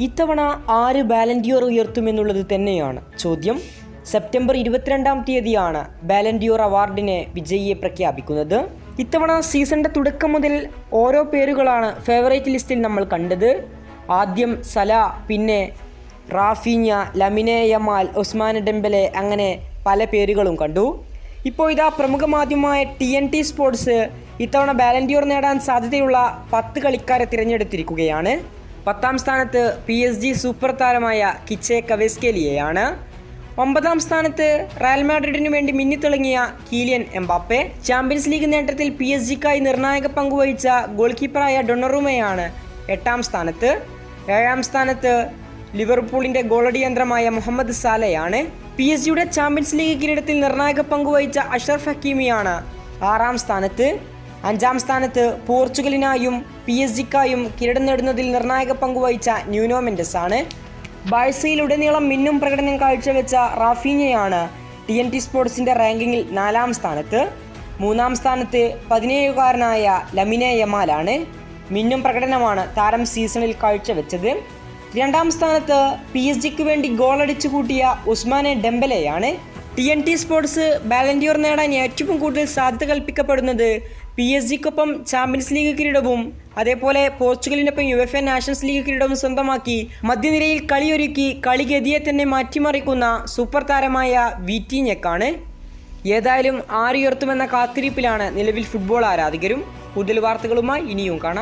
ഇത്തവണ ആര് ബാലൻഡിയോർ ഉയർത്തുമെന്നുള്ളത് തന്നെയാണ്. ചോദ്യം സെപ്റ്റംബർ ഇരുപത്തിരണ്ടാം തീയതിയാണ് ബാലൻഡിയോർ അവാർഡിനെ വിജയിയെ പ്രഖ്യാപിക്കുന്നത്. ഇത്തവണ സീസണിന്റെ തുടക്കം മുതൽ ഓരോ പേരുകളാണ് ഫേവറേറ്റ് ലിസ്റ്റിൽ നമ്മൾ കണ്ടത്. ആദ്യം സല പിന്നെ Raphinha Lamine Yamal Ousmane Dembele അങ്ങനെ പല പേരുകളും കണ്ടു. ഇപ്പോൾ ഇതാ പ്രമുഖ മാധ്യമമായ ടി എൻ ടി സ്പോർട്സ് ഇത്തവണ ബാലൻഡിയോർ നേടാൻ സാധ്യതയുള്ള പത്ത് കളിക്കാരെ തിരഞ്ഞെടുത്തിരിക്കുകയാണ്. പത്താം സ്ഥാനത്ത് പി എസ് ജി സൂപ്പർ താരമായ കിച്ചെ കവേസ്കേലിയെയാണ്. ഒമ്പതാം സ്ഥാനത്ത് റയൽ മാഡ്രിഡിനു വേണ്ടി മിന്നിത്തിളങ്ങിയ കീലിയൻ എംബാപ്പെ. ചാമ്പ്യൻസ് ലീഗ് നേട്ടത്തിൽ പി എസ് ജിക്കായി നിർണായക പങ്കുവഹിച്ച ഗോൾ കീപ്പറായ ഡൊണറുമയാണ് എട്ടാം സ്ഥാനത്ത്. ഏഴാം സ്ഥാനത്ത് ലിവർപൂളിന്റെ ഗോളടി യന്ത്രമായ മുഹമ്മദ് സാലയാണ്. പി എസ് ജിയുടെ ചാമ്പ്യൻസ് ലീഗ് കിരീടത്തിൽ നിർണായക പങ്കുവഹിച്ച അഷറഫ് ഹക്കീമിയാണ് ആറാം സ്ഥാനത്ത്. അഞ്ചാം സ്ഥാനത്ത് പോർച്ചുഗലിനായും പി എസ് ജിക്കായും കിരീടം നേടുന്നതിൽ നിർണായക പങ്കുവഹിച്ച ന്യൂനോ മെൻഡസ് ആണ് ബാഴ്സയിലുടനീളം മിന്നും പ്രകടനം കാഴ്ചവെച്ച റാഫീനയാണ് ടി എൻ ടി സ്പോർട്സിന്റെ റാങ്കിങ്ങിൽ നാലാം സ്ഥാനത്ത്. മൂന്നാം സ്ഥാനത്ത് പതിനേഴുകാരനായ ലമിനെ യമാലാണ് മിന്നും പ്രകടനമാണ് താരം സീസണിൽ കാഴ്ചവെച്ചത്. രണ്ടാം സ്ഥാനത്ത് പി എസ് ജിക്ക് വേണ്ടി ഗോളടിച്ചു കൂട്ടിയ Ousmane ഡെമ്പലെയാണ് T N T Sports Ballon d'Or നേടാൻ ഏറ്റവും കൂടുതൽ സാധ്യത കൽപ്പിക്കപ്പെടുന്നത് പി എസ് ജിക്കൊപ്പം ചാമ്പ്യൻസ് ലീഗ് കിരീടവും അതേപോലെ പോർച്ചുഗലിനൊപ്പം U F A Nations League കിരീടവും സ്വന്തമാക്കി മധ്യനിരയിൽ കളിയൊരുക്കി കളിഗതിയെ തന്നെ മാറ്റിമറിക്കുന്ന സൂപ്പർ താരമായ വിറ്റിഞ്ഞെക്കാണ് ഏതായാലും ആരുയർത്തുമെന്ന കാത്തിരിപ്പിലാണ് നിലവിൽ ഫുട്ബോൾ ആരാധകരും. കൂടുതൽ വാർത്തകളുമായി ഇനിയും കാണാം.